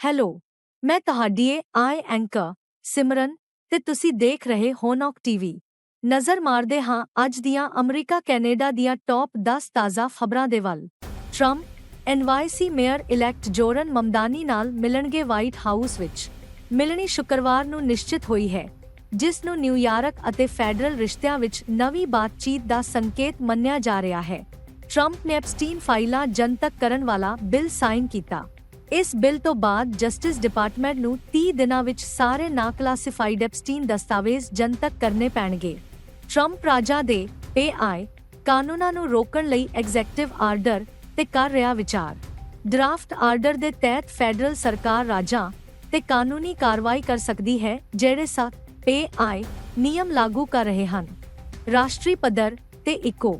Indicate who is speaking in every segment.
Speaker 1: Hello, ਮੈਂ ਤੁਹਾਡੀ ਆਈ anchor, ਸਿਮਰਨ, ਤੇ ਤੁਸੀਂ ਦੇਖ ਰਹੇ ਹੋ ਨੌਕ ਟੀਵੀ। ਨਜ਼ਰ ਮਾਰਦੇ ਹਾਂ ਅੱਜ ਦੀਆਂ ਅਮਰੀਕਾ ਕੈਨੇਡਾ ਦੀਆਂ ਟੌਪ 10 ਤਾਜ਼ਾ ਖਬਰਾਂ ਦੇ ਵੱਲ। Trump, NYC mayor elect Zohran Mamdani ਨਾਲ ਮਿਲਣਗੇ ਵਾਈਟ ਹਾਊਸ ਵਿੱਚ। ਮਿਲਣੀ ਸ਼ੁੱਕਰਵਾਰ ਨੂੰ ਨਿਸ਼ਚਿਤ ਹੋਈ ਹੈ, ਜਿਸ ਨੂੰ ਨਿਊਯਾਰਕ ਅਤੇ ਫੈਡਰਲ ਰਿਸ਼ਤਿਆਂ ਵਿੱਚ ਨਵੀਂ ਬਾਤਚੀਤ ਦਾ ਸੰਕੇਤ ਮੰਨਿਆ ਜਾ ਰਿਹਾ ਹੈ। ਟਰੰਪ ਨੇ ਐਪਸਟੀਨ ਫਾਈਲਾਂ ਜਨਤਕ ਕਰਨ ਵਾਲਾ ਬਿੱਲ ਸਾਈਨ ਕੀਤਾ। ਇਸ ਬਿੱਲ ਤੋਂ ਬਾਅਦ ਜਸਟਿਸ ਡਿਪਾਰਟਮੈਂਟ ਨੂੰ 30 ਦਿਨਾਂ ਵਿੱਚ ਸਾਰੇ ਨਾ ਕਲਾਸਿਫਾਈਡ ਐਪਸਟੀਨ ਦਸਤਾਵੇਜ਼ ਜਨਤਕ ਕਰਨੇ ਪੈਣਗੇ। ਟਰੰਪ ਰਾਜਾ ਦੇ AI ਕਾਨੂੰਨਾਂ ਨੂੰ ਰੋਕਣ ਲਈ ਐਗਜ਼ੈਕਟਿਵ ਆਰਡਰ ਤੇ ਕਰ ਰਿਹਾ ਵਿਚਾਰ। ਡਰਾਫਟ ਆਰਡਰ ਦੇ ਤਹਿਤ ਫੈਡਰਲ ਸਰਕਾਰ ਰਾਜਾਂ ਤੇ ਕਾਨੂੰਨੀ ਕਾਰਵਾਈ ਕਰ ਸਕਦੀ ਹੈ, ਜਿਹੜੇ ਸਖਤ AI ਨਿਯਮ ਲਾਗੂ ਕਰ ਰਹੇ ਹਨ। ਰਾਸ਼ਟਰੀ ਪੱਧਰ ਤੇ ਇਕੋ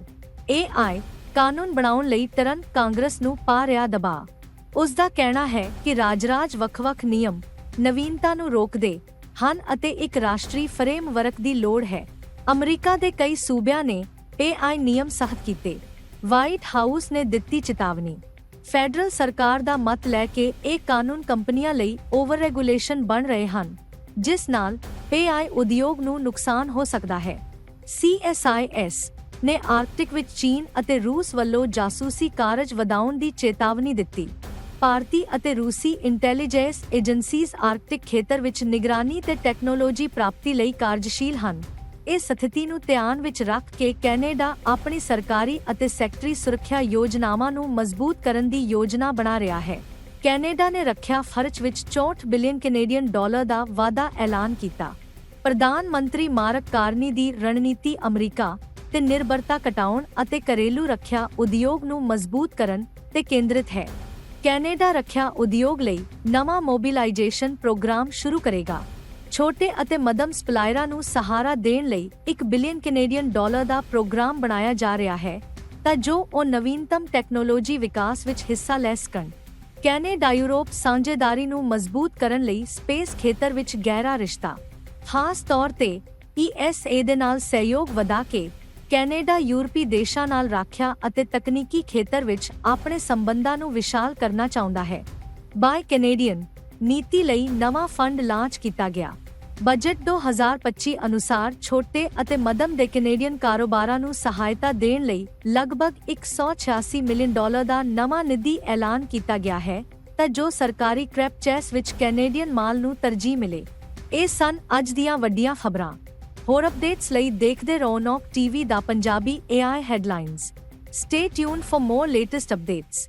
Speaker 1: AI ਕਾਨੂੰਨ ਬਣਾਉਣ ਲਈ ਤੁਰੰਤ ਕਾਂਗਰਸ ਨੂੰ ਪਾ ਰਿਹਾ ਦਬਾਅ। ਉਸ ਦਾ ਕਹਿਣਾ ਹੈ ਕਿ ਰਾਜ-ਰਾਜ ਵੱਖ-ਵੱਖ ਨਿਯਮ, ਨਵੀਨਤਾ ਨੂੰ ਰੋਕਦੇ ਹਨ ਅਤੇ ਇੱਕ ਰਾਸ਼ਟਰੀ ਫਰੇਮਵਰਕ ਦੀ ਲੋੜ ਹੈ। ਅਮਰੀਕਾ ਦੇ ਕਈ ਸੂਬਿਆਂ ਨੇ AI ਨਿਯਮ ਸਖਤ ਕੀਤੇ। ਵਾਈਟ ਹਾਊਸ ਨੇ ਦਿੱਤੀ ਚੇਤਾਵਨੀ। ਫੈਡਰਲ ਸਰਕਾਰ ਦਾ ਮਤ ਲੈ ਕੇ ਇਹ ਕਾਨੂੰਨ ਕੰਪਨੀਆਂ ਲਈ ਓਵਰ ਰੈਗੂਲੇਸ਼ਨ ਬਣ ਰਹੇ ਹਨ, ਜਿਸ ਨਾਲ AI ਉਦਯੋਗ ਨੂੰ ਨੁਕਸਾਨ ਹੋ ਸਕਦਾ ਹੈ। CSIS ਨੇ ਆਰਕਟਿਕ ਵਿੱਚ ਚੀਨ ਅਤੇ ਰੂਸ ਵੱਲੋਂ ਜਾਸੂਸੀ ਕਾਰਜ ਵਧਾਉਣ ਦੀ ਚੇਤਾਵਨੀ ਦਿੱਤੀ। ਭਾਰਤੀ ਅਤੇ ਰੂਸੀ ਇੰਟੈਲੀਜੈਂਸ ਏਜੰਸੀਜ਼ ਆਰਕਟਿਕ ਖੇਤਰ ਵਿੱਚ ਨਿਗਰਾਨੀ ਤੇ ਟੈਕਨੋਲੋਜੀ ਪ੍ਰਾਪਤੀ ਲਈ ਕਾਰਜਸ਼ੀਲ ਹਨ। ਇਸ ਸਥਿਤੀ ਨੂੰ ਧਿਆਨ ਵਿੱਚ ਰੱਖ ਕੇ ਕੈਨੇਡਾ ਆਪਣੀ ਸਰਕਾਰੀ ਅਤੇ ਸੈਕਟਰੀ ਸੁਰੱਖਿਆ ਯੋਜਨਾਵਾਂ ਨੂੰ ਮਜ਼ਬੂਤ ਕਰਨ ਦੀ ਯੋਜਨਾ ਬਣਾ ਰਿਹਾ ਹੈ। ਕੈਨੇਡਾ ਨੇ ਰੱਖਿਆ ਖਰਚ ਵਿੱਚ 64 ਬਿਲੀਅਨ ਕੈਨੇਡੀਅਨ ਡਾਲਰ ਦਾ ਵਾਅਦਾ ਐਲਾਨ ਕੀਤਾ। ਪ੍ਰਧਾਨ ਮੰਤਰੀ ਮਾਰਕ ਕਾਰਨੀ ਦੀ ਰਣਨੀਤੀ ਅਮਰੀਕਾ ਤੇ ਨਿਰਭਰਤਾ ਘਟਾਉਣ ਅਤੇ ਘਰੇਲੂ ਰੱਖਿਆ ਉਦਯੋਗ ਨੂੰ ਮਜ਼ਬੂਤ ਕਰਨ ਤੇ ਕੇਂਦਰਿਤ ਹੈ। ਕੈਨੇਡਾ ਰੱਖਿਆ ਉਦਯੋਗ ਲਈ ਨਵਾਂ ਮੋਬਿਲਾਈਜੇਸ਼ਨ ਪ੍ਰੋਗਰਾਮ ਸ਼ੁਰੂ ਕਰੇਗਾ। ਛੋਟੇ ਅਤੇ ਮੱਧਮ ਸਪਲਾਇਰਾਂ ਨੂੰ ਸਹਾਰਾ ਦੇਣ ਲਈ 1 ਬਿਲੀਅਨ ਕੈਨੇਡੀਅਨ ਡਾਲਰ ਦਾ ਪ੍ਰੋਗਰਾਮ ਬਣਾਇਆ ਜਾ ਰਿਹਾ ਹੈ, ਤਾਂ ਜੋ ਉਹ ਨਵੀਨਤਮ ਟੈਕਨੋਲੋਜੀ ਵਿਕਾਸ ਵਿੱਚ ਹਿੱਸਾ ਲੈ ਸਕਣ। ਕੈਨੇਡਾ ਯੂਰਪ ਸਾਂਝੇਦਾਰੀ ਨੂੰ ਮਜ਼ਬੂਤ ਕਰਨ ਲਈ ਸਪੇਸ ਖੇਤਰ ਵਿੱਚ ਗਹਿਰਾ ਰਿਸ਼ਤਾ। ਖਾਸ ਤੌਰ ਤੇ ESA ਦੇ ਨਾਲ ਸਹਿਯੋਗ ਵਧਾ ਕੇ ਕੈਨੇਡਾ, ਯੂਰਪੀ ਦੇਸ਼ਾਂ ਨਾਲ ਰੱਖਿਆ ਅਤੇ ਤਕਨੀਕੀ ਖੇਤਰ ਵਿੱਚ ਆਪਣੇ ਸੰਬੰਧਾਂ ਨੂੰ ਵਿਸ਼ਾਲ ਕਰਨਾ ਚਾਹੁੰਦਾ ਹੈ। ਬਾਈ ਕੈਨੇਡੀਅਨ, ਨੀਤੀ ਲਈ ਨਵਾਂ ਫੰਡ ਲਾਂਚ ਕੀਤਾ ਗਿਆ। ਬਜਟ 2025 ਅਨੁਸਾਰ ਛੋਟੇ ਅਤੇ ਮੱਧਮ ਦੇ ਕੈਨੇਡੀਅਨ ਕਾਰੋਬਾਰਾਂ ਨੂੰ ਸਹਾਇਤਾ ਦੇਣ ਲਈ ਲਗਭਗ 186 ਮਿਲੀਅਨ ਡਾਲਰ ਦਾ ਨਵਾਂ ਨਿਧੀ ਐਲਾਨ ਕੀਤਾ ਗਿਆ ਹੈ, ਤਾਂ ਜੋ ਸਰਕਾਰੀ ਕ੍ਰੈਪ ਚੈਸ ਵਿੱਚ ਕੈਨੇਡੀਅਨ ਮਾਲ ਨੂੰ ਤਰਜੀਹ ਮਿਲੇ। ਇਹ ਸਨ ਅੱਜ ਦੀਆਂ ਵੱਡੀਆਂ ਖਬਰਾਂ। ਹੋਰ ਅਪਡੇਟਸ ਲਈ ਦੇਖਦੇ ਰਹੋ ਨੌਕ TV the Punjabi AI headlines stay tuned for more latest updates